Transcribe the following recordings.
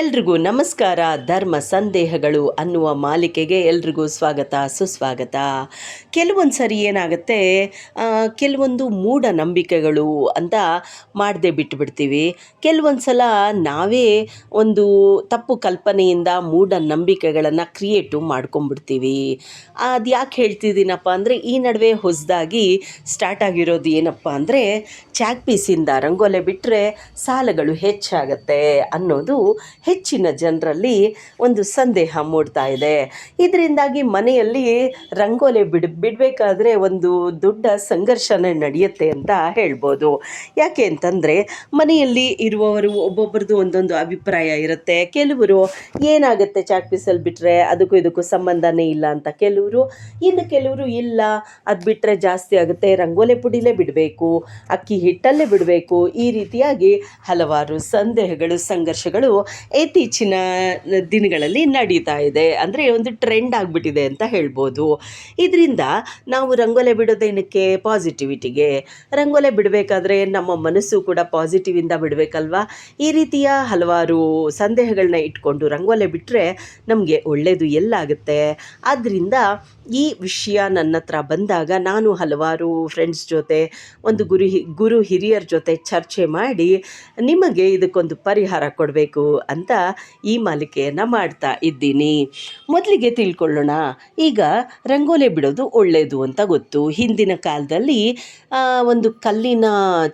ಎಲ್ರಿಗೂ ನಮಸ್ಕಾರ. ಧರ್ಮ ಸಂದೇಹಗಳು ಅನ್ನುವ ಮಾಲಿಕೆಗೆ ಎಲ್ರಿಗೂ ಸ್ವಾಗತ, ಸುಸ್ವಾಗತ. ಕೆಲವೊಂದು ಸರಿ ಏನಾಗುತ್ತೆ ಕೆಲವೊಂದು ಮೂಢನಂಬಿಕೆಗಳು ಅಂತ ಮಾಡದೆ ಬಿಟ್ಬಿಡ್ತೀವಿ. ಕೆಲವೊಂದು ಸಲ ನಾವೇ ಒಂದು ತಪ್ಪು ಕಲ್ಪನೆಯಿಂದ ಮೂಢನಂಬಿಕೆಗಳನ್ನು ಕ್ರಿಯೇಟು ಮಾಡ್ಕೊಂಡ್ಬಿಡ್ತೀವಿ ಅದು ಯಾಕೆ ಹೇಳ್ತಿದ್ದೀನಪ್ಪ ಅಂದರೆ, ಈ ನಡುವೆ ಹೊಸದಾಗಿ ಸ್ಟಾರ್ಟ್ ಆಗಿರೋದು ಏನಪ್ಪ ಅಂದರೆ ಚಾಕ್ ಪೀಸಿಂದ ರಂಗೋಲೆ ಬಿಟ್ಟರೆ ಸಾಲಗಳು ಹೆಚ್ಚಾಗತ್ತೆ ಅನ್ನೋದು ಹೆಚ್ಚಿನ ಜನರಲ್ಲಿ ಒಂದು ಸಂದೇಹ ಮೂಡ್ತಾ ಇದೆ. ಇದರಿಂದಾಗಿ ಮನೆಯಲ್ಲಿ ರಂಗೋಲೆ ಬಿಡ್, ಬಿಡಬೇಕಾದ್ರೆ ಒಂದು ದೊಡ್ಡ ಸಂಘರ್ಷನೇ ನಡೆಯುತ್ತೆ ಅಂತ ಹೇಳ್ಬೋದು. ಯಾಕೆ ಅಂತಂದರೆ ಮನೆಯಲ್ಲಿ ಇರುವವರು ಒಬ್ಬೊಬ್ಬರದು ಒಂದೊಂದು ಅಭಿಪ್ರಾಯ ಇರುತ್ತೆ. ಕೆಲವರು ಏನಾಗುತ್ತೆ ಚಾಕ್ ಪೀಸಲ್ಲಿ ಬಿಟ್ಟರೆ ಅದಕ್ಕೂ ಇದಕ್ಕೂ ಸಂಬಂಧನೇ ಇಲ್ಲ ಅಂತ ಕೆಲವರು, ಇನ್ನು ಕೆಲವರು ಇಲ್ಲ, ಅದು ಬಿಟ್ಟರೆ ಜಾಸ್ತಿ ಆಗುತ್ತೆ, ರಂಗೋಲೆ ಪುಡಿಲೇ ಬಿಡಬೇಕು, ಅಕ್ಕಿ ಹಿಟ್ಟಲ್ಲೇ ಬಿಡಬೇಕು. ಈ ರೀತಿಯಾಗಿ ಹಲವಾರು ಸಂದೇಹಗಳು, ಸಂಘರ್ಷಗಳು ಇತ್ತೀಚಿನ ದಿನಗಳಲ್ಲಿ ನಡೀತಾ ಇದೆ. ಅಂದರೆ ಒಂದು ಟ್ರೆಂಡ್ ಆಗಿಬಿಟ್ಟಿದೆ ಅಂತ ಹೇಳ್ಬೋದು. ಇದರಿಂದ ನಾವು ರಂಗೋಲೆ ಬಿಡೋದೇನಕ್ಕೆ? ಪಾಸಿಟಿವಿಟಿಗೆ ರಂಗೋಲೆ ಬಿಡಬೇಕಾದ್ರೆ ನಮ್ಮ ಮನಸ್ಸು ಕೂಡ ಪಾಸಿಟಿವಿಂದ ಬಿಡಬೇಕಲ್ವಾ? ಈ ರೀತಿಯ ಹಲವಾರು ಸಂದೇಹಗಳನ್ನ ಇಟ್ಕೊಂಡು ರಂಗೋಲೆ ಬಿಟ್ಟರೆ ನಮಗೆ ಒಳ್ಳೆಯದು ಎಲ್ಲಾಗುತ್ತೆ. ಆದ್ದರಿಂದ ಈ ವಿಷಯ ನನ್ನ ಹತ್ರ ಬಂದಾಗ ನಾನು ಹಲವಾರು ಫ್ರೆಂಡ್ಸ್ ಜೊತೆ, ಒಂದು ಗುರು ಗುರು ಹಿರಿಯರ ಜೊತೆ ಚರ್ಚೆ ಮಾಡಿ ನಿಮಗೆ ಇದಕ್ಕೊಂದು ಪರಿಹಾರ ಕೊಡಬೇಕು ಅಂತ ಈ ಮಾಲಿಕೆಯನ್ನು ಮಾಡ್ತಾ ಇದ್ದೀನಿ. ಮೊದಲಿಗೆ ತಿಳ್ಕೊಳ್ಳೋಣ. ಈಗ ರಂಗೋಲೆ ಬಿಡೋದು ಒಳ್ಳೆಯದು ಅಂತ ಗೊತ್ತು. ಹಿಂದಿನ ಕಾಲದಲ್ಲಿ ಒಂದು ಕಲ್ಲಿನ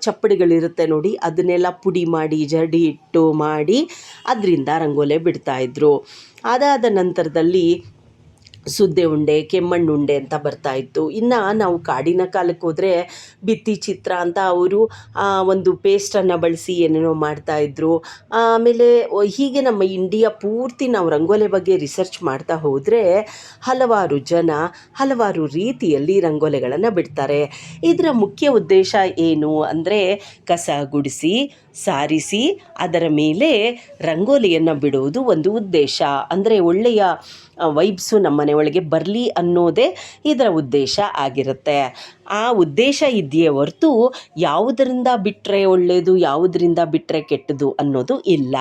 ಚಪ್ಪಡಿಗಳಿರುತ್ತೆ ನೋಡಿ, ಅದನ್ನೆಲ್ಲ ಪುಡಿ ಮಾಡಿ ಜಡಿ ಇಟ್ಟು ಮಾಡಿ, ಅದರಿಂದ ರಂಗೋಲೆ ಬಿಡ್ತಾಯಿದ್ರು ಅದಾದ ನಂತರದಲ್ಲಿ ಸುದ್ದೆ ಉಂಡೆ, ಕೆಮ್ಮಣ್ಣು ಉಂಡೆ ಅಂತ ಬರ್ತಾ ಇತ್ತು. ಇನ್ನು ನಾವು ಕಾಡಿನ ಕಾಲಕ್ಕೆ ಹೋದರೆ ಭಿತ್ತಿ ಚಿತ್ರ ಅಂತ ಅವರು ಒಂದು ಪೇಸ್ಟನ್ನು ಬಳಸಿ ಏನೇನೋ ಮಾಡ್ತಾಯಿದ್ರು ಆಮೇಲೆ ಹೀಗೆ ನಮ್ಮ ಇಂಡಿಯಾ ಪೂರ್ತಿ ನಾವು ರಂಗೋಲೆ ಬಗ್ಗೆ ರಿಸರ್ಚ್ ಮಾಡ್ತಾ ಹೋದರೆ ಹಲವಾರು ಜನ ಹಲವಾರು ರೀತಿಯಲ್ಲಿ ರಂಗೋಲೆಗಳನ್ನು ಬಿಡ್ತಾರೆ. ಇದರ ಮುಖ್ಯ ಉದ್ದೇಶ ಏನು ಅಂದರೆ ಕಸ ಗುಡಿಸಿ, ಸಾರಿಸಿ, ಅದರ ಮೇಲೆ ರಂಗೋಲಿಯನ್ನು ಬಿಡುವುದು ಒಂದು ಉದ್ದೇಶ. ಅಂದರೆ ಒಳ್ಳೆಯ ವೈಬ್ಸು ನಮ್ಮ ಮನೆ ಒಳಗೆ ಬರಲಿ ಅನ್ನೋದೇ ಇದರ ಉದ್ದೇಶ ಆಗಿರುತ್ತೆ. ಆ ಉದ್ದೇಶ ಇದೆಯೇ ಹೊರತು ಯಾವುದರಿಂದ ಬಿಟ್ಟರೆ ಒಳ್ಳೆಯದು ಯಾವುದರಿಂದ ಬಿಟ್ಟರೆ ಕೆಟ್ಟದು ಅನ್ನೋದು ಇಲ್ಲ.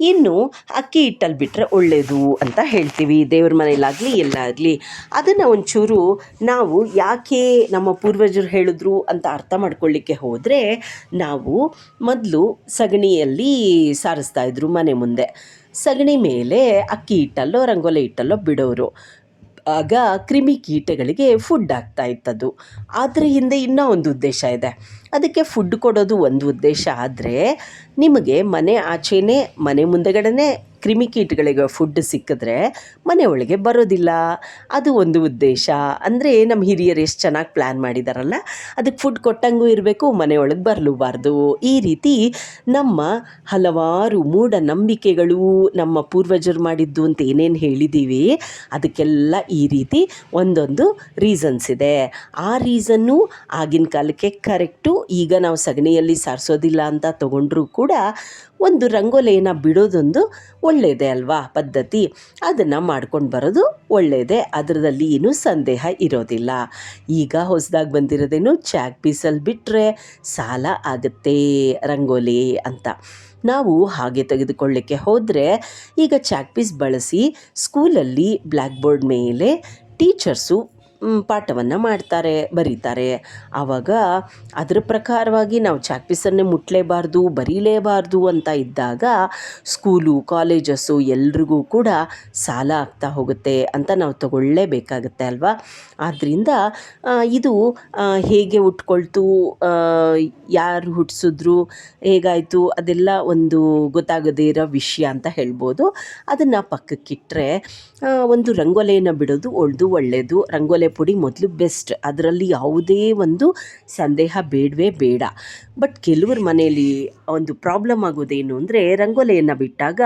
ಇನ್ನು ಅಕ್ಕಿ ಹಿಟ್ಟಲ್ಲಿ ಬಿಟ್ಟರೆ ಒಳ್ಳೆಯದು ಅಂತ ಹೇಳ್ತೀವಿ. ದೇವ್ರ ಮನೆಯಲ್ಲಾಗಲಿ, ಎಲ್ಲಾಗಲಿ. ಅದನ್ನು ಒಂಚೂರು ನಾವು ಯಾಕೆ ನಮ್ಮ ಪೂರ್ವಜರು ಹೇಳಿದ್ರು ಅಂತ ಅರ್ಥ ಮಾಡ್ಕೊಳ್ಳಿಕ್ಕೆ ಹೋದರೆ, ನಾವು ಮೊದಲು ಸಗಣಿಯಲ್ಲಿ ಸಾರಿಸ್ತಾ ಇದ್ರು ಮನೆ ಮುಂದೆ. ಸಗಣಿ ಮೇಲೆ ಅಕ್ಕಿ ಹಿಟ್ಟಲ್ಲೋ, ರಂಗೋಲಿ ಹಿಟ್ಟಲ್ಲೋ ಬಿಡೋರು. ಆಗ ಕ್ರಿಮಿಕೀಟಗಳಿಗೆ ಫುಡ್ ಆಗ್ತಾ ಇತ್ತದು ಅದರ ಹಿಂದೆ ಇನ್ನೂ ಒಂದು ಉದ್ದೇಶ ಇದೆ. ಅದಕ್ಕೆ ಫುಡ್ ಕೊಡೋದು ಒಂದು ಉದ್ದೇಶ ಆದರೆ ನಿಮಗೆ ಮನೆ ಆಚೆನೇ, ಮನೆ ಮುಂದೆಗಡೆನೇ ಕ್ರಿಮಿಕೀಟಗಳಿಗೆ ಫುಡ್ ಸಿಕ್ಕಿದ್ರೆ ಮನೆ ಒಳಗೆ ಬರೋದಿಲ್ಲ. ಅದು ಒಂದು ಉದ್ದೇಶ. ಅಂದರೆ ನಮ್ಮ ಹಿರಿಯರು ಎಷ್ಟು ಚೆನ್ನಾಗಿ ಪ್ಲ್ಯಾನ್ ಮಾಡಿದಾರಲ್ಲ, ಅದಕ್ಕೆ ಫುಡ್ ಕೊಟ್ಟಂಗೂ ಇರಬೇಕು, ಮನೆ ಒಳಗೆ ಬರಲೂಬಾರ್ದು. ಈ ರೀತಿ ನಮ್ಮ ಹಲವಾರು ಮೂಢನಂಬಿಕೆಗಳು, ನಮ್ಮ ಪೂರ್ವಜರು ಮಾಡಿದ್ದು ಅಂತ ಏನೇನು ಹೇಳಿದ್ದೀವಿ ಅದಕ್ಕೆಲ್ಲ ಈ ರೀತಿ ಒಂದೊಂದು ರೀಸನ್ಸ್ ಇದೆ. ಆ ರೀಸನ್ನು ಆಗಿನ ಕಾಲಕ್ಕೆ ಕರೆಕ್ಟು ಈಗ ನಾವು ಸಗಣಿಯಲ್ಲಿ ಸಾರಿಸೋದಿಲ್ಲ ಅಂತ ತಗೊಂಡ್ರೂ ಕೂಡ ಒಂದು ರಂಗೋಲಿಯನ್ನು ಬಿಡೋದೊಂದು ಒಳ್ಳೆಯದೇ ಅಲ್ವಾ ಪದ್ಧತಿ? ಅದನ್ನು ಮಾಡ್ಕೊಂಡು ಬರೋದು ಒಳ್ಳೆಯದೇ ಅದರದಲ್ಲಿ ಏನೂ ಸಂದೇಹ ಇರೋದಿಲ್ಲ. ಈಗ ಹೊಸದಾಗಿ ಬಂದಿರೋದೇನು ಚಾಕ್ ಪೀಸಲ್ಲಿ ಬಿಟ್ಟರೆ ಸಾಲ ಆಗುತ್ತೆ ರಂಗೋಲಿ ಅಂತ. ನಾವು ಹಾಗೆ ತೆಗೆದುಕೊಳ್ಳಿಕ್ಕೆ ಹೋದರೆ ಈಗ ಚಾಕ್ ಪೀಸ್ ಬಳಸಿ ಸ್ಕೂಲಲ್ಲಿ ಬ್ಲ್ಯಾಕ್ ಬೋರ್ಡ್ ಮೇಲೆ ಟೀಚರ್ಸು ಪಾಠವನ್ನು ಮಾಡ್ತಾರೆ, ಬರೀತಾರೆ. ಆವಾಗ ಅದರ ಪ್ರಕಾರವಾಗಿ ನಾವು ಚಾಕ್ ಮುಟ್ಲೇಬಾರ್ದು ಮುಟ್ಟಲೇಬಾರ್ದು ಬರೀಲೇಬಾರ್ದು ಅಂತ ಇದ್ದಾಗ ಸ್ಕೂಲು, ಕಾಲೇಜಸ್ಸು ಎಲ್ರಿಗೂ ಕೂಡ ಸಾಲ ಆಗ್ತಾ ಹೋಗುತ್ತೆ ಅಂತ ನಾವು ತಗೊಳ್ಳೇಬೇಕಾಗತ್ತೆ ಅಲ್ವಾ? ಆದ್ದರಿಂದ ಇದು ಹೇಗೆ ಉಟ್ಕೊಳ್ತು ಯಾರು ಹುಟ್ಟಿಸಿದ್ರು ಹೇಗಾಯಿತು, ಅದೆಲ್ಲ ಒಂದು ಗೊತ್ತಾಗದೇ ಇರೋ ವಿಷಯ ಅಂತ ಹೇಳ್ಬೋದು. ಅದನ್ನು ಪಕ್ಕಕ್ಕಿಟ್ಟರೆ ಒಂದು ರಂಗೋಲೆಯನ್ನು ಬಿಡೋದು ಒಳ್ದು ಒಳ್ಳೆಯದು ರಂಗೋಲೆ ಪುಡಿ ಮೊದಲು ಬೆಸ್ಟ್. ಅದರಲ್ಲಿ ಯಾವುದೇ ಒಂದು ಸಂದೇಹ ಬೇಡವೇ ಬೇಡ. ಬಟ್ ಕೆಲವ್ರ ಮನೆಯಲ್ಲಿ ಒಂದು ಪ್ರಾಬ್ಲಮ್ ಆಗೋದೇನು ಅಂದರೆ ರಂಗೋಲೆಯನ್ನು ಬಿಟ್ಟಾಗ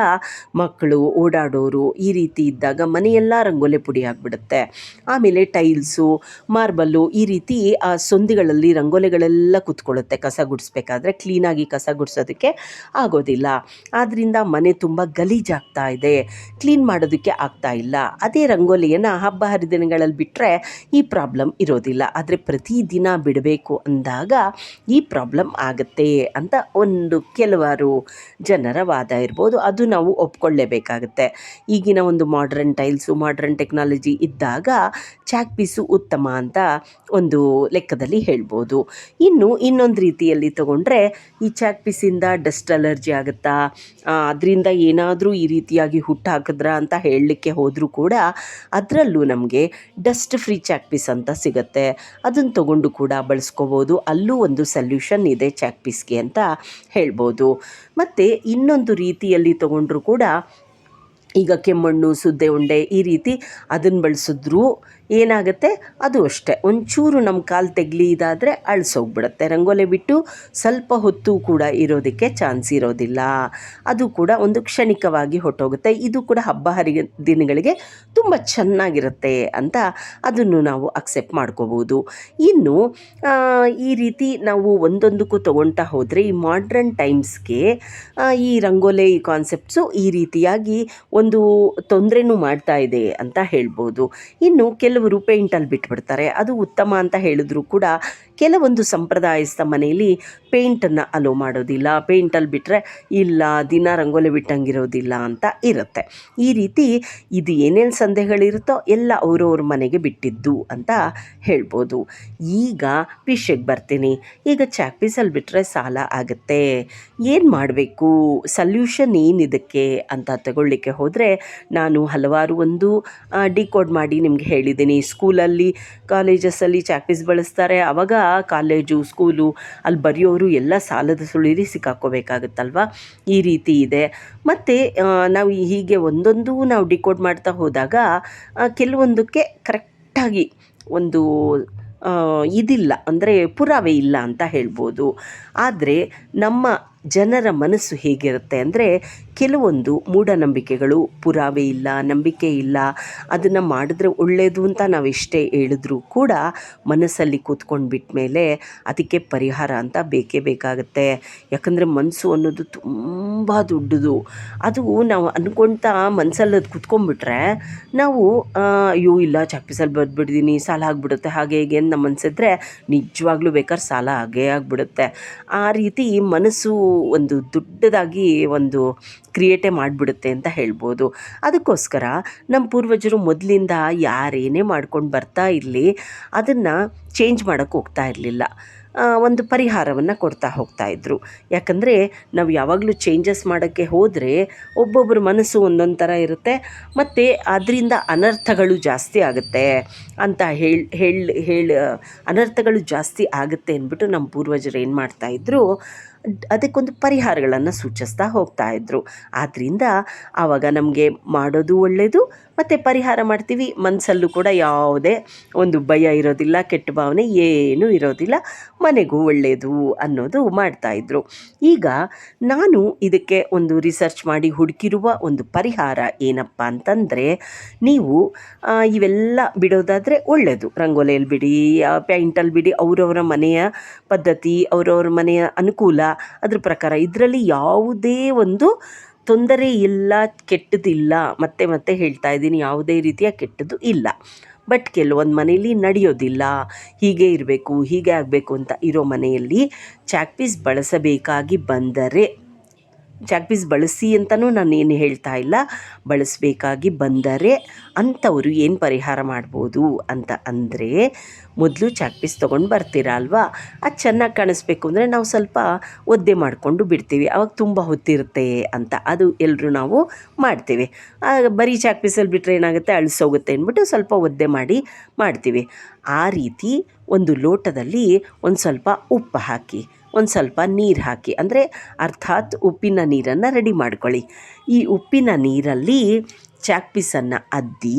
ಮಕ್ಕಳು ಓಡಾಡೋರು ಈ ರೀತಿ ಇದ್ದಾಗ ಮನೆಯೆಲ್ಲ ರಂಗೋಲೆ ಪುಡಿ ಆಗಿಬಿಡುತ್ತೆ. ಆಮೇಲೆ ಟೈಲ್ಸು, ಮಾರ್ಬಲ್ಲು ಈ ರೀತಿ ಆ ಸೊಂದಿಗಳಲ್ಲಿ ರಂಗೋಲೆಗಳೆಲ್ಲ ಕೂತ್ಕೊಳ್ಳುತ್ತೆ. ಕಸ ಗುಡಿಸ್ಬೇಕಾದ್ರೆ ಕ್ಲೀನಾಗಿ ಕಸ ಗುಡಿಸೋದಕ್ಕೆ ಆಗೋದಿಲ್ಲ. ಆದ್ದರಿಂದ ಮನೆ ತುಂಬ ಗಲೀಜಾಗ್ತಾ ಇದೆ. ಕ್ಲೀನ್ ಮಾಡೋದಕ್ಕೆ ಆಗ್ತಾ ಇಲ್ಲ. ಅದೇ ರಂಗೋಲಿಯನ್ನು ಹಬ್ಬ ಹರಿದಿನಗಳಲ್ಲಿ ಬಿಟ್ಟರೆ ಈ ಪ್ರಾಬ್ಲಮ್ ಇರೋದಿಲ್ಲ. ಆದರೆ ಪ್ರತಿದಿನ ಬಿಡಬೇಕು ಅಂದಾಗ ಈ ಪ್ರಾಬ್ಲಮ್ ಆಗುತ್ತೆ ಅಂತ ಒಂದು ಕೆಲವಾರು ಜನರ ವಾದ ಇರ್ಬೋದು. ಅದು ನಾವು ಒಪ್ಕೊಳ್ಳೇಬೇಕಾಗುತ್ತೆ. ಈಗಿನ ಒಂದು ಮಾಡ್ರನ್ ಟೈಲ್ಸು ಮಾಡ್ರನ್ ಟೆಕ್ನಾಲಜಿ ಇದ್ದಾಗ ಚಾಕ್ ಪೀಸು ಉತ್ತಮ ಅಂತ ಒಂದು ಲೆಕ್ಕದಲ್ಲಿ ಹೇಳ್ಬೋದು. ಇನ್ನು ಇನ್ನೊಂದು ರೀತಿಯಲ್ಲಿ ತಗೊಂಡ್ರೆ ಈ ಚಾಕ್ ಪೀಸಿಂದ ಡಸ್ಟ್ ಅಲರ್ಜಿ ಆಗುತ್ತಾ ಅದರಿಂದ ಏನಾದರೂ ಈ ರೀತಿಯಾಗಿ ಹುಟ್ಟು ಹಾಕಿದ್ರ ಅಂತ ಹೇಳಲಿಕ್ಕೆ ಹೋದರೂ ಕೂಡ ಅದರಲ್ಲೂ ನಮಗೆ ಡಸ್ಟ್ ಫ್ರೀ ಚಾಕ್ ಪೀಸ್ ಅಂತ ಸಿಗುತ್ತೆ. ಅದನ್ನು ತಗೊಂಡು ಕೂಡ ಬಳಸ್ಕೋಬೋದು. ಅಲ್ಲೂ ಒಂದು ಸಲ್ಯೂಷನ್ ಇದೆ ಚಾಕ್ ಪೀಸ್ಗೆ ಅಂತ ಹೇಳ್ಬೋದು. ಮತ್ತು ಇನ್ನೊಂದು ರೀತಿಯಲ್ಲಿ ತಗೊಂಡ್ರೂ ಕೂಡ ಈಗ ಕೆಮ್ಮಣ್ಣು, ಸುದ್ದೆ ಉಂಡೆ ಈ ರೀತಿ ಅದನ್ನು ಬಳಸಿದ್ರೂ ಏನಾಗುತ್ತೆ? ಅದು ಅಷ್ಟೇ. ಒಂಚೂರು ನಮ್ಮ ಕಾಲು ತೆಗ್ಲಿ ಇದಾದರೆ ಅಳಿಸೋಗ್ಬಿಡುತ್ತೆ. ರಂಗೋಲಿ ಬಿಟ್ಟು ಸ್ವಲ್ಪ ಹೊತ್ತು ಕೂಡ ಇರೋದಕ್ಕೆ ಚಾನ್ಸ್ ಇರೋದಿಲ್ಲ. ಅದು ಕೂಡ ಒಂದು ಕ್ಷಣಿಕವಾಗಿ ಹೊಟ್ಟೋಗುತ್ತೆ ಇದು ಕೂಡ ಹಬ್ಬ ಹರಿ ದಿನಗಳಿಗೆ ತುಂಬ ಚೆನ್ನಾಗಿರುತ್ತೆ ಅಂತ ಅದನ್ನು ನಾವು ಅಕ್ಸೆಪ್ಟ್ ಮಾಡ್ಕೋಬೋದು. ಇನ್ನು ಈ ರೀತಿ ನಾವು ಒಂದೊಂದಕ್ಕೂ ತೊಗೊಳ್ತಾ ಹೋದರೆ ಈ ಮಾಡ್ರನ್ ಟೈಮ್ಸ್ಗೆ ಈ ರಂಗೋಲೆ ಈ ಕಾನ್ಸೆಪ್ಟ್ಸು ಈ ರೀತಿಯಾಗಿ ಒಂದು ತೊಂದರೆನೂ ಮಾಡ್ತಾ ಇದೆ ಅಂತ ಹೇಳ್ಬೋದು. ಇನ್ನು ಕೆಲವರು ಪೇಂಟಲ್ಲಿ ಬಿಟ್ಬಿಡ್ತಾರೆ. ಅದು ಉತ್ತಮ ಅಂತ ಹೇಳಿದ್ರು ಕೂಡ ಕೆಲವೊಂದು ಸಂಪ್ರದಾಯಸ್ಥ ಮನೆಯಲ್ಲಿ ಪೇಂಟನ್ನು ಅಲೋ ಮಾಡೋದಿಲ್ಲ. ಪೇಂಟಲ್ಲಿ ಬಿಟ್ಟರೆ ಇಲ್ಲ, ದಿನ ರಂಗೋಲಿ ಬಿಟ್ಟಂಗಿರೋದಿಲ್ಲ ಅಂತ ಇರುತ್ತೆ. ಈ ರೀತಿ ಇದು ಏನೇನು ಸಂದೇಹಗಳಿರುತ್ತೋ ಎಲ್ಲ ಅವರವ್ರ ಮನೆಗೆ ಬಿಟ್ಟಿದ್ದು ಅಂತ ಹೇಳ್ಬೋದು. ಈಗ ವಿಷಯಕ್ಕೆ ಬರ್ತೀನಿ. ಈಗ ಚಾಕ್ ಪೀಸಲ್ಲಿ ಬಿಟ್ಟರೆ ಸಾಲ ಆಗುತ್ತೆ. ಏನು ಮಾಡಬೇಕು? ಸಲ್ಯೂಷನ್ ಏನಿದಕ್ಕೆ ಅಂತ ತಗೊಳ್ಳಿಕ್ಕೆ ಹೋದರೆ ನಾನು ಹಲವಾರು ಒಂದು ಡಿಕೋಡ್ ಮಾಡಿ ನಿಮ್ಗೆ ಹೇಳಿದ್ದೀನಿ ಸ್ಕೂಲಲ್ಲಿ, ಕಾಲೇಜಸ್ಸಲ್ಲಿ ಚಾಕ್ ಪೀಸ್ ಬಳಸ್ತಾರೆ. ಆವಾಗ ಕಾಲೇಜು, ಸ್ಕೂಲು, ಅಲ್ಲಿ ಬರೆಯೋರು ಎಲ್ಲ ಸಾಲದ ಸುಳಿರಿ ಸಿಕ್ಕಾಕೋಬೇಕಾಗುತ್ತಲ್ವ ಈ ರೀತಿ ಇದೆ. ಮತ್ತು ನಾವು ಹೀಗೆ ಒಂದೊಂದು ನಾವು ಡಿಕೋಡ್ ಮಾಡ್ತಾ ಹೋದಾಗ ಕೆಲವೊಂದಕ್ಕೆ ಕರೆಕ್ಟಾಗಿ ಒಂದು ಇದಿಲ್ಲ. ಅಂದರೆ ಪುರಾವೆ ಇಲ್ಲ ಅಂತ ಹೇಳ್ಬೋದು. ಆದರೆ ನಮ್ಮ ಜನರ ಮನಸ್ಸು ಹೇಗಿರುತ್ತೆ ಅಂದರೆ ಕೆಲವೊಂದು ಮೂಢನಂಬಿಕೆಗಳು, ಪುರಾವೆ ಇಲ್ಲ, ನಂಬಿಕೆ ಇಲ್ಲ, ಅದನ್ನು ಮಾಡಿದ್ರೆ ಒಳ್ಳೆಯದು ಅಂತ ನಾವು ಎಷ್ಟೇ ಹೇಳಿದ್ರೂ ಕೂಡ ಮನಸ್ಸಲ್ಲಿ ಕೂತ್ಕೊಂಡು ಬಿಟ್ಮೇಲೆ ಅದಕ್ಕೆ ಪರಿಹಾರ ಅಂತ ಬೇಕೇ ಬೇಕಾಗುತ್ತೆ. ಯಾಕಂದರೆ ಮನಸ್ಸು ಅನ್ನೋದು ತುಂಬ ದೊಡ್ಡದು. ಅದು ನಾವು ಅಂದ್ಕೊಳ್ತಾ ಮನಸ್ಸಲ್ಲಿ ಅದು ಕೂತ್ಕೊಂಡ್ಬಿಟ್ರೆ ನಾವು ಅಯ್ಯೋ, ಇಲ್ಲ ಚಪ್ಪಿಸಲ್ಲಿ ಬರೆದ್ಬಿಟ್ಟಿದ್ದೀನಿ ಸಾಲ ಆಗಿಬಿಡುತ್ತೆ, ಹಾಗೆ ಹೀಗೆ ಅಂತ ನಮ್ಮ ಮನಸ್ಸಿದ್ರೆ ನಿಜವಾಗ್ಲೂ ಬೇಕಾದ್ರೆ ಸಾಲ ಹಾಗೆ ಆಗಿಬಿಡುತ್ತೆ. ಆ ರೀತಿ ಮನಸ್ಸು ಒಂದು ದೊಡ್ಡದಾಗಿ ಒಂದು ಕ್ರಿಯೇಟೇ ಮಾಡಿಬಿಡುತ್ತೆ ಅಂತ ಹೇಳ್ಬೋದು. ಅದಕ್ಕೋಸ್ಕರ ನಮ್ಮ ಪೂರ್ವಜರು ಮೊದಲಿಂದ ಯಾರೇನೇ ಮಾಡ್ಕೊಂಡು ಬರ್ತಾ ಇರಲಿ, ಅದನ್ನು ಚೇಂಜ್ ಮಾಡೋಕ್ಕೆ ಹೋಗ್ತಾ ಇರಲಿಲ್ಲ. ಒಂದು ಪರಿಹಾರವನ್ನು ಕೊಡ್ತಾ ಹೋಗ್ತಾ ಇದ್ರು. ಯಾಕಂದರೆ ನಾವು ಯಾವಾಗಲೂ ಚೇಂಜಸ್ ಮಾಡೋಕ್ಕೆ ಹೋದರೆ ಒಬ್ಬೊಬ್ಬರ ಮನಸ್ಸು ಒಂದೊಂದು ಥರ ಇರುತ್ತೆ, ಮತ್ತು ಅದರಿಂದ ಅನರ್ಥಗಳು ಜಾಸ್ತಿ ಆಗುತ್ತೆ ಅಂತ ಹೇಳಿ ಹೇಳಿ ಹೇಳಿ, ಅನರ್ಥಗಳು ಜಾಸ್ತಿ ಆಗುತ್ತೆ ಅಂದ್ಬಿಟ್ಟು ನಮ್ಮ ಪೂರ್ವಜರು ಏನು ಮಾಡ್ತಾಯಿದ್ರು ಅದಕ್ಕೊಂದು ಪರಿಹಾರಗಳನ್ನು ಸೂಚಿಸ್ತಾ ಹೋಗ್ತಾ ಇದ್ದರು ಆದ್ದರಿಂದ ಆವಾಗ ನಮಗೆ ಮಾಡೋದು ಒಳ್ಳೆಯದು ಮತ್ತು ಪರಿಹಾರ ಮಾಡ್ತೀವಿ. ಮನಸ್ಸಲ್ಲೂ ಕೂಡ ಯಾವುದೇ ಒಂದು ಭಯ ಇರೋದಿಲ್ಲ, ಕೆಟ್ಟ ಭಾವನೆ ಏನೂ ಇರೋದಿಲ್ಲ. ಮನೆಗೂ ಒಳ್ಳೆಯದು ಅನ್ನೋದು ಮಾಡ್ತಾಯಿದ್ರು ಈಗ ನಾನು ಇದಕ್ಕೆ ಒಂದು ರಿಸರ್ಚ್ ಮಾಡಿ ಹುಡುಕಿರುವ ಒಂದು ಪರಿಹಾರ ಏನಪ್ಪ ಅಂತಂದರೆ, ನೀವು ಇವೆಲ್ಲ ಬಿಡೋದಾದರೆ ಒಳ್ಳೆಯದು ರಂಗೋಲಿಯಲ್ಲಿ ಬಿಡಿ ಪೇಂಟಲ್ಲಿ ಬಿಡಿ, ಅವರವರ ಮನೆಯ ಪದ್ಧತಿ, ಅವರವ್ರ ಮನೆಯ ಅನುಕೂಲ, ಅದ್ರ ಪ್ರಕಾರ ಇದರಲ್ಲಿ ಯಾವುದೇ ಒಂದು ತೊಂದರೆ ಇಲ್ಲ ಕೆಟ್ಟದಿಲ್ಲ ಮತ್ತೆ ಮತ್ತೆ ಹೇಳ್ತಾ ಇದ್ದೀನಿ, ಯಾವುದೇ ರೀತಿಯ ಕೆಟ್ಟದ್ದು ಇಲ್ಲ. ಬಟ್ ಕೆಲವೊಂದು ಮನೆಯಲ್ಲಿ ನಡೆಯೋದಿಲ್ಲ. ಹೀಗೆ ಇರಬೇಕು, ಹೀಗೆ ಆಗಬೇಕು ಅಂತ ಇರೋ ಮನೆಯಲ್ಲಿ ಚಾಕ್ ಪೀಸ್ ಬಳಸಬೇಕಾಗಿ ಬಂದರೆ ಚಾಕ್ ಪೀಸ್ ಬಳಸಿ ಅಂತಲೂ ನಾನು ಏನು ಹೇಳ್ತಾ ಇಲ್ಲ. ಬಳಸಬೇಕಾಗಿ ಬಂದರೆ ಅಂಥವರು ಏನು ಪರಿಹಾರ ಮಾಡ್ಬೋದು ಅಂತ ಅಂದರೆ ಮೊದಲು ಚಾಕ್ ಪೀಸ್ ತೊಗೊಂಡು ಬರ್ತೀರಾ ಅಲ್ವಾ? ಅದು ಚೆನ್ನಾಗಿ ಕಾಣಿಸ್ಬೇಕು ಅಂದರೆ ನಾವು ಸ್ವಲ್ಪ ಒದ್ದೆ ಮಾಡಿಕೊಂಡು ಬಿಡ್ತೀವಿ. ಅವಾಗ ತುಂಬ ಹೊತ್ತಿರುತ್ತೆ ಅಂತ ಅದು ಎಲ್ಲರೂ ನಾವು ಮಾಡ್ತೀವಿ. ಬರೀ ಚಾಕ್ ಪೀಸಲ್ಲಿ ಬಿಟ್ಟರೆ ಏನಾಗುತ್ತೆ? ಅಳಿಸೋಗುತ್ತೆ ಅಂದ್ಬಿಟ್ಟು ಸ್ವಲ್ಪ ಒದ್ದೆ ಮಾಡಿ ಮಾಡ್ತೀವಿ. ಆ ರೀತಿ ಒಂದು ಲೋಟದಲ್ಲಿ ಒಂದು ಸ್ವಲ್ಪ ಉಪ್ಪು ಹಾಕಿ ಒಂದು ಸ್ವಲ್ಪ ನೀರು ಹಾಕಿ, ಅಂದರೆ ಅರ್ಥಾತ್ ಉಪ್ಪಿನ ನೀರನ್ನು ರೆಡಿ ಮಾಡ್ಕೊಳ್ಳಿ. ಈ ಉಪ್ಪಿನ ನೀರಲ್ಲಿ ಚಾಕ್ ಪೀಸನ್ನು ಅದ್ದಿ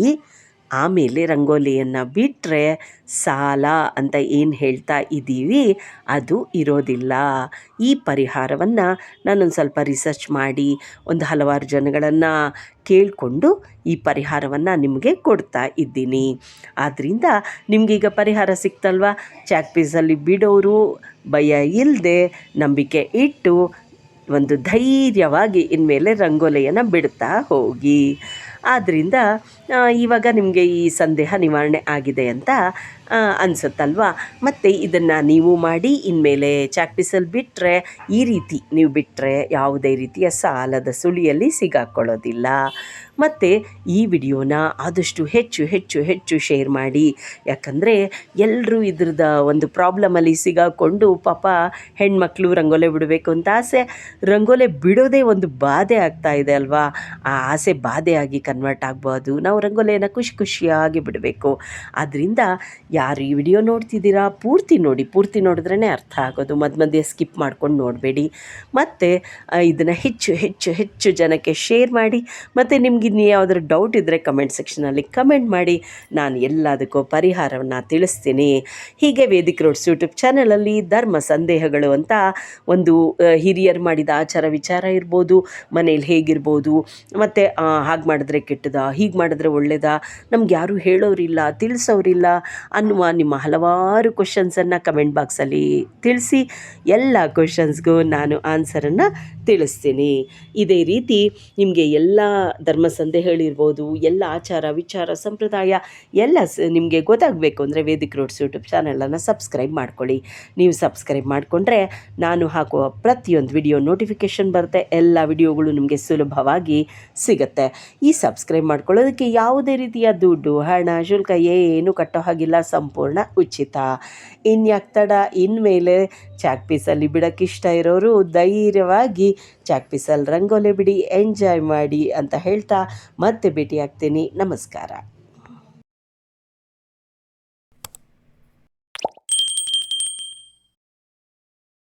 ಆಮೇಲೆ ರಂಗೋಲಿಯನ್ನು ಬಿಟ್ಟರೆ ಸಾಲ ಅಂತ ಏನು ಹೇಳ್ತಾ ಇದ್ದೀವಿ ಅದು ಇರೋದಿಲ್ಲ. ಈ ಪರಿಹಾರವನ್ನು ನಾನೊಂದು ಸ್ವಲ್ಪ ರಿಸರ್ಚ್ ಮಾಡಿ, ಒಂದು ಹಲವಾರು ಜನಗಳನ್ನು ಕೇಳಿಕೊಂಡು ಈ ಪರಿಹಾರವನ್ನು ನಿಮಗೆ ಕೊಡ್ತಾ ಇದ್ದೀನಿ. ಆದ್ದರಿಂದ ನಿಮಗೀಗ ಪರಿಹಾರ ಸಿಕ್ತಲ್ವ? ಚಾಕ್ ಪೀಸಲ್ಲಿ ಬಿಡೋರು ಭಯ ಇಲ್ಲದೆ ನಂಬಿಕೆ ಇಟ್ಟು ಒಂದು ಧೈರ್ಯವಾಗಿ ಇನ್ಮೇಲೆ ರಂಗೋಲಿಯನ್ನು ಬಿಡ್ತಾ ಹೋಗಿ. ಆದ್ದರಿಂದ ಇವಾಗ ನಿಮಗೆ ಈ ಸಂದೇಹ ನಿವಾರಣೆ ಆಗಿದೆ ಅಂತ ಅನ್ಸುತ್ತಲ್ವಾ? ಮತ್ತು ಇದನ್ನು ನೀವು ಮಾಡಿ, ಇನ್ಮೇಲೆ ಚಾಕ್ ಪೀಸಲ್ಲಿ ಬಿಟ್ಟರೆ ಈ ರೀತಿ ನೀವು ಬಿಟ್ಟರೆ ಯಾವುದೇ ರೀತಿಯ ಸಾಲದ ಸುಳಿಯಲ್ಲಿ ಸಿಗಾಕೊಳ್ಳೋದಿಲ್ಲ. ಮತ್ತು ಈ ವಿಡಿಯೋನ ಆದಷ್ಟು ಹೆಚ್ಚು ಹೆಚ್ಚು ಹೆಚ್ಚು ಶೇರ್ ಮಾಡಿ. ಯಾಕಂದರೆ ಎಲ್ಲರೂ ಇದ್ರದ ಒಂದು ಪ್ರಾಬ್ಲಮಲ್ಲಿ ಸಿಗಾಕೊಂಡು ಪಾಪ ಹೆಣ್ಮಕ್ಳು ರಂಗೋಲೆ ಬಿಡಬೇಕು ಅಂತ ಆಸೆ. ರಂಗೋಲೆ ಬಿಡೋದೇ ಒಂದು ಬಾಧೆ ಆಗ್ತಾ ಇದೆ ಅಲ್ವಾ? ಆ ಆಸೆ ಬಾಧೆಯಾಗಿ ಕನ್ವರ್ಟ್ ಆಗ್ಬೋದು. ನಾವು ರಂಗೋಲೆಯನ್ನು ಖುಷಿ ಖುಷಿಯಾಗಿ ಬಿಡಬೇಕು. ಆದ್ದರಿಂದ ಯಾರು ಈ ವಿಡಿಯೋ ನೋಡ್ತಿದ್ದೀರಾ? ಪೂರ್ತಿ ನೋಡಿ, ಪೂರ್ತಿ ನೋಡಿದ್ರೇ ಅರ್ಥ ಆಗೋದು. ಮಧ್ಯ ಮಧ್ಯೆ ಸ್ಕಿಪ್ ಮಾಡ್ಕೊಂಡು ನೋಡಬೇಡಿ. ಮತ್ತು ಇದನ್ನು ಹೆಚ್ಚು ಹೆಚ್ಚು ಹೆಚ್ಚು ಜನಕ್ಕೆ ಶೇರ್ ಮಾಡಿ. ಮತ್ತು ನಿಮ್ಗೆ ಇನ್ನು ಯಾವುದಾದ್ರು ಡೌಟ್ ಇದ್ದರೆ ಕಮೆಂಟ್ ಸೆಕ್ಷನಲ್ಲಿ ಕಮೆಂಟ್ ಮಾಡಿ. ನಾನು ಎಲ್ಲದಕ್ಕೂ ಪರಿಹಾರವನ್ನು ತಿಳಿಸ್ತೀನಿ. ಹೀಗೆ ವೇದಿಕ್ ರೋಡ್ಸ್ ಯೂಟ್ಯೂಬ್ ಚಾನಲಲ್ಲಿ ಧರ್ಮ ಸಂದೇಹಗಳು ಅಂತ ಒಂದು ಹಿರಿಯರು ಮಾಡಿದ ಆಚಾರ ವಿಚಾರ ಇರ್ಬೋದು, ಮನೇಲಿ ಹೇಗಿರ್ಬೋದು, ಮತ್ತು ಹಾಗೆ ಮಾಡಿದ್ರೆ ಕೆಟ್ಟದಾ, ಹೀಗೆ ಮಾಡಿದ್ರೆ ಒಳ್ಳೆಯದಾ ನಮ್ಗೆ ಯಾರೂ ಹೇಳೋರಿಲ್ಲ, ತಿಳಿಸೋರಿಲ್ಲ ಅನ್ನುವ ನಿಮ್ಮ ಹಲವಾರು ಕ್ವಶನ್ಸನ್ನು ಕಮೆಂಟ್ ಬಾಕ್ಸಲ್ಲಿ ತಿಳಿಸಿ ಎಲ್ಲ ಕ್ವಶನ್ಸ್ಗೂ ನಾನು ಆನ್ಸರನ್ನು ತಿಳಿಸ್ತೀನಿ. ಇದೇ ರೀತಿ ನಿಮಗೆ ಎಲ್ಲ ಧರ್ಮ ಸಂದೇಹಗಳಿರ್ಬೋದು ಎಲ್ಲ ಆಚಾರ ವಿಚಾರ, ಸಂಪ್ರದಾಯ ಎಲ್ಲ ನಿಮಗೆ ಗೊತ್ತಾಗಬೇಕು ಅಂದರೆ ವೇದಿಕ್ ರೋಡ್ಸ್ ಯೂಟ್ಯೂಬ್ ಚಾನಲನ್ನು ಸಬ್ಸ್ಕ್ರೈಬ್ ಮಾಡ್ಕೊಳ್ಳಿ. ನೀವು ಸಬ್ಸ್ಕ್ರೈಬ್ ಮಾಡಿಕೊಂಡ್ರೆ ನಾನು ಹಾಕುವ ಪ್ರತಿಯೊಂದು ವಿಡಿಯೋ ನೋಟಿಫಿಕೇಷನ್ ಬರುತ್ತೆ, ಎಲ್ಲ ವಿಡಿಯೋಗಳು ನಿಮಗೆ ಸುಲಭವಾಗಿ ಸಿಗುತ್ತೆ. ಈ ಸಬ್ಸ್ಕ್ರೈಬ್ ಮಾಡ್ಕೊಳ್ಳೋದಕ್ಕೆ ಯಾವುದೇ ರೀತಿಯ ದುಡ್ಡು, ಹಣ, ಶುಲ್ಕ ಏನು ಕಟ್ಟೋ ಹಾಗಿಲ್ಲ ಸಂಪೂರ್ಣ ಉಚಿತ. ಇನ್ಯಾಕ್ ತಡ ಇನ್ಮೇಲೆ ಚಾಕ್ ಪೀಸಲ್ಲಿ ಬಿಡೋಕ್ಕೆ ಇಷ್ಟ ಇರೋರು ಧೈರ್ಯವಾಗಿ ಚಾಕ್ ಪೀಸಲ್ಲಿ ರಂಗೋಲಿ ಬಿಡಿ, ಎಂಜಾಯ್ ಮಾಡಿ ಅಂತ ಹೇಳ್ತಾ ಮತ್ತೆ ಭೇಟಿ ಆಗ್ತೀನಿ ನಮಸ್ಕಾರ.